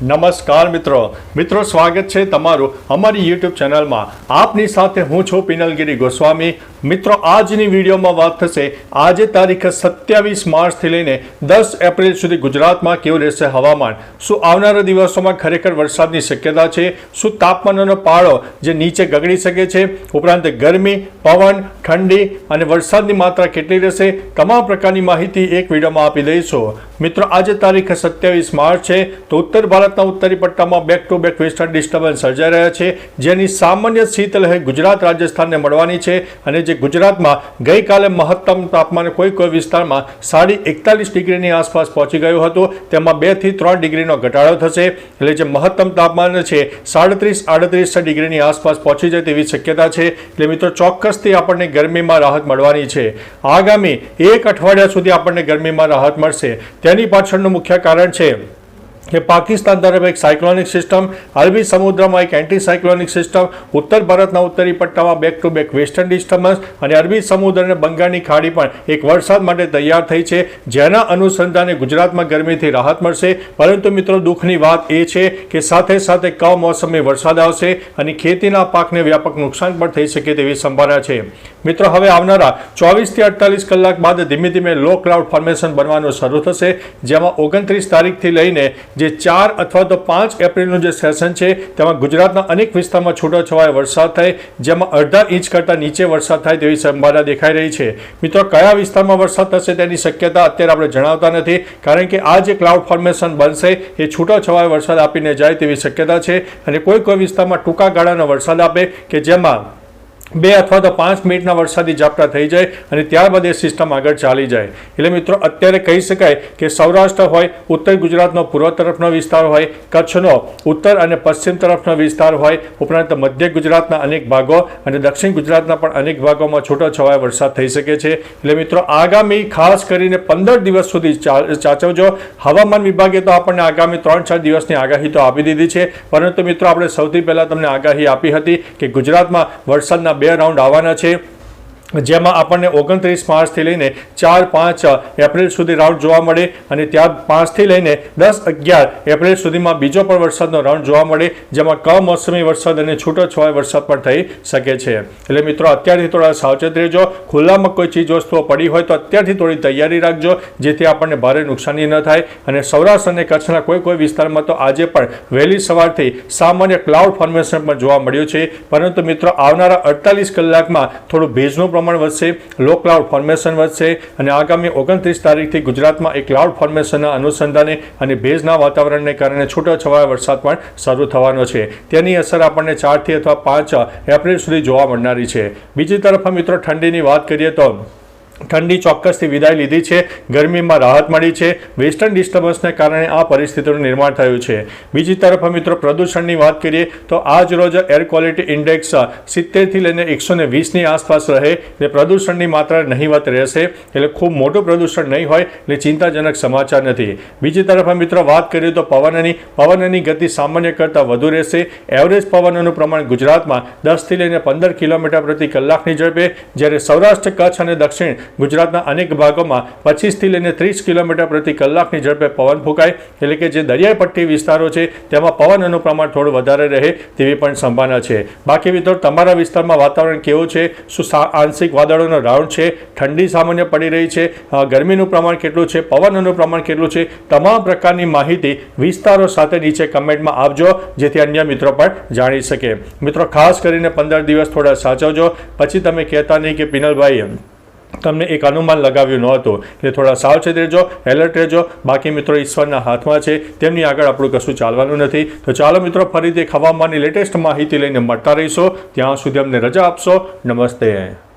નમસ્કાર મિત્રો. મિત્રો, સ્વાગત છે તમારું અમારી યુટ્યુબ ચેનલમાં. આપની સાથે હું છું પિનલગીરી ગોસ્વામી. મિત્રો, આજની વિડીયોમાં વાત થશે આજે તારીખ સત્યાવીસ માર્ચથી લઈને દસ એપ્રિલ સુધી ગુજરાતમાં કેવું રહેશે હવામાન? શું આવનારા દિવસોમાં ખરેખર વરસાદની શક્યતા છે? શું તાપમાનનો પાળો જે નીચે ગગડી શકે છે? ઉપરાંત ગરમી, પવન, ઠંડી અને વરસાદની માત્રા કેટલી રહેશે? તમામ પ્રકારની માહિતી એક વિડીયોમાં આપી દઈશું. મિત્રો, આજે તારીખ સત્યાવીસ માર્ચ છે તો ઉત્તર ભારતના ઉત્તરી પટ્ટામાં back to back western disturbance સર્જાઈ રહ્યા છે, જેની સામાન્ય શીતલહેર ગુજરાત રાજસ્થાનને મળવાની છે અને જે ગુજરાતમાં ગઈકાલે મહત્તમ તાપમાન કોઈ કોઈ વિસ્તારમાં સાડી એકતાલીસ ડિગ્રીની આસપાસ પહોંચી ગયું હતું. તેમાં બેથી ત્રણ ડિગ્રીનો ઘટાડો થશે. એટલે જે મહત્તમ તાપમાન છે, સાડત્રીસ આડત્રીસ ડિગ્રીની આસપાસ પહોંચી જાય તેવી શક્યતા છે. એટલે મિત્રો, ચોક્કસથી આપણને ગરમીમાં રાહત મળવાની છે. આગામી એક અઠવાડિયા સુધી આપણને ગરમીમાં રાહત મળશે. તેની પાછળનું મુખ્ય કારણ છે કે પાકિસ્તાન તરફ એક સાયક્લોનિક સિસ્ટમ, અરબી સમુદ્રમાં એક એન્ટી સાયક્લોનિક સિસ્ટમ, ઉત્તર ભારતના ઉત્તરી પટ્ટામાં back to back western disturbance અને અરબી સમુદ્ર અને બંગાળની ખાડી પણ એક વરસાદ માટે તૈયાર થઈ છે. જેના અનુસંધાને ગુજરાતમાં ગરમીથી રાહત મળશે. પરંતુ મિત્રો, દુઃખની વાત એ છે કે સાથે સાથે કમોસમી વરસાદ આવશે અને ખેતીના પાકને વ્યાપક નુકસાન પણ થઈ શકે તેવી સંભાવના છે. મિત્રો, હવે આવનારા ચોવીસથી અડતાલીસ કલાક બાદ ધીમે ધીમે લો ક્લાઉડ ફોર્મેશન બનવાનું શરૂ થશે, જેમાં ઓગણત્રીસ તારીખથી લઈને જે ચાર અથવા તો પાંચ એપ્રિલનું જે સેશન છે, તેમાં ગુજરાતના અનેક વિસ્તારમાં છૂટોછવાયો વરસાદ થાય, જેમાં અડધા ઇંચ કરતાં નીચે વરસાદ થાય તેવી સંભાવના દેખાઈ રહી છે. મિત્રો, કયા વિસ્તારમાં વરસાદ થશે તેની શક્યતા અત્યારે આપણે જણાવતા નથી, કારણ કે આ જે ક્લાઉડ ફોર્મેશન બનશે, એ છૂટોછવાયો વરસાદ આપીને જાય તેવી શક્યતા છે અને કોઈ કોઈ વિસ્તારમાં ટૂંકા ગાળાનો વરસાદ આપે કે જેમાં બે અથવા તો પાંચ મિનિટના વરસાદી ઝાપટા થઈ જાય અને ત્યારબાદ એ સિસ્ટમ આગળ ચાલી જાય. એટલે મિત્રો, અત્યારે કહી શકાય કે સૌરાષ્ટ્ર હોય, ઉત્તર ગુજરાતનો પૂર્વ તરફનો વિસ્તાર હોય, કચ્છનો ઉત્તર અને પશ્ચિમ તરફનો વિસ્તાર હોય, ઉપરાંત મધ્ય ગુજરાતના અનેક ભાગો અને દક્ષિણ ગુજરાતના પણ અનેક ભાગોમાં છૂટોછવાયો વરસાદ થઈ શકે છે. એટલે મિત્રો, આગામી ખાસ કરીને પંદર દિવસ સુધી ચાચવજો. હવામાન વિભાગે તો આપણને આગામી ત્રણ ચાર દિવસની આગાહી તો આપી દીધી છે. પરંતુ મિત્રો, આપણે સૌથી પહેલાં તમને આગાહી આપી હતી કે ગુજરાતમાં વરસાદના બે રાઉન્ડ આવવાના છે. જેમાં આપણને ઓગણત્રીસ માર્ચથી લઈને ચાર પાંચ એપ્રિલ સુધી રાઉન્ડ જોવા મળે અને ત્યાર પાંચથી લઈને દસ અગિયાર એપ્રિલ સુધીમાં બીજો પણ વરસાદનો રાઉન્ડ જોવા મળે, જેમાં કમોસમી વરસાદ અને છૂટોછવાયો વરસાદ પણ થઈ શકે છે. એટલે મિત્રો, અત્યારથી થોડા સાવચેત રહેજો. ખુલ્લામાં કોઈ ચીજ વસ્તુઓ પડી હોય તો અત્યારથી થોડી તૈયારી રાખજો, જેથી આપણને ભારે નુકસાની ન થાય. અને સૌરાષ્ટ્ર અને કચ્છના કોઈ કોઈ વિસ્તારમાં તો આજે પણ વહેલી સવારથી સામાન્ય ક્લાઉડ ફોર્મેશન પણ જોવા મળ્યું છે. પરંતુ મિત્રો, આવનારા અડતાલીસ કલાકમાં થોડું ભેજનું પ્રમાણ વધશે લો ક્લાઉડ ફોર્મેશન વધશે અને આગામી ઓગણત્રીસ તારીખથી ગુજરાતમાં એક ક્લાઉડ ફોર્મેશનના અનુસંધાને અને ભેજના વાતાવરણને કારણે છૂટોછવાયો વરસાદ પણ શરૂ થવાનો છે. તેની અસર આપણને ચારથી અથવા પાંચ એપ્રિલ સુધી જોવા મળનારી છે. બીજી તરફ મિત્રો ઠંડીની વાત કરીએ તો ઠંડી ચોક્કસથી વિદાય લીધી છે. ગરમીમાં રાહત મળી છે. વેસ્ટર્ન ડિસ્ટર્બન્સને કારણે આ પરિસ્થિતિનું નિર્માણ થયું છે. બીજી તરફ મિત્રો પ્રદૂષણની વાત કરીએ તો આજ રોજ એર ક્વોલિટી ઇન્ડેક્સ સિત્તેરથી લઈને એકસો ને વીસની આસપાસ રહે એટલે પ્રદૂષણની માત્રા નહીવત રહેશે એટલે ખૂબ મોટું પ્રદૂષણ નહીં હોય એટલે ચિંતાજનક સમાચાર નથી. બીજી તરફ મિત્રો વાત કરીએ તો પવનની પવનની ગતિ સામાન્ય કરતાં વધુ રહેશે. એવરેજ પવનનું પ્રમાણ ગુજરાતમાં દસથી લઈને પંદર કિલોમીટર પ્રતિ કલાકની ઝડપે જ્યારે સૌરાષ્ટ્ર, કચ્છ અને દક્ષિણ ગુજરાતના અનેક ભાગોમાં પચીસથી લઈને ત્રીસ કિલોમીટર પ્રતિ કલાકની ઝડપે પવન ફૂંકાય. એટલે કે જે દરિયાઈ પટ્ટી વિસ્તારો છે, તેમાં પવનનું પ્રમાણ થોડું વધારે રહે તેવી પણ સંભાવના છે. બાકી મિત્રો, તમારા વિસ્તારમાં વાતાવરણ કેવું છે? શું આંશિક વાદળોનો રાઉન્ડ છે? ઠંડી સામાન્ય પડી રહી છે? ગરમીનું પ્રમાણ કેટલું છે? પવનનું પ્રમાણ કેટલું છે? તમામ પ્રકારની માહિતી વિસ્તારો સાથે નીચે કમેન્ટમાં આપજો, જેથી અન્ય મિત્રો પણ જાણી શકે. મિત્રો, ખાસ કરીને પંદર દિવસ થોડા સાચવજો. પછી તમે કહેતા નહીં કે, પિનલભાઈ એમ તમને એક અનુમાન લગાવ્યું નહોતું. એટલે થોડા સાવચેત રહેજો એલર્ટ રહેજો. બાકી મિત્રો, ઈશ્વરના હાથમાં છે. તેમની આગળ આપણું કશું ચાલવાનું નથી. તો ચાલો મિત્રો, ફરીથી એક હવામાનની લેટેસ્ટ માહિતી લઈને મળતા રહીશો. ત્યાં સુધી અમને રજા આપશો. નમસ્તે.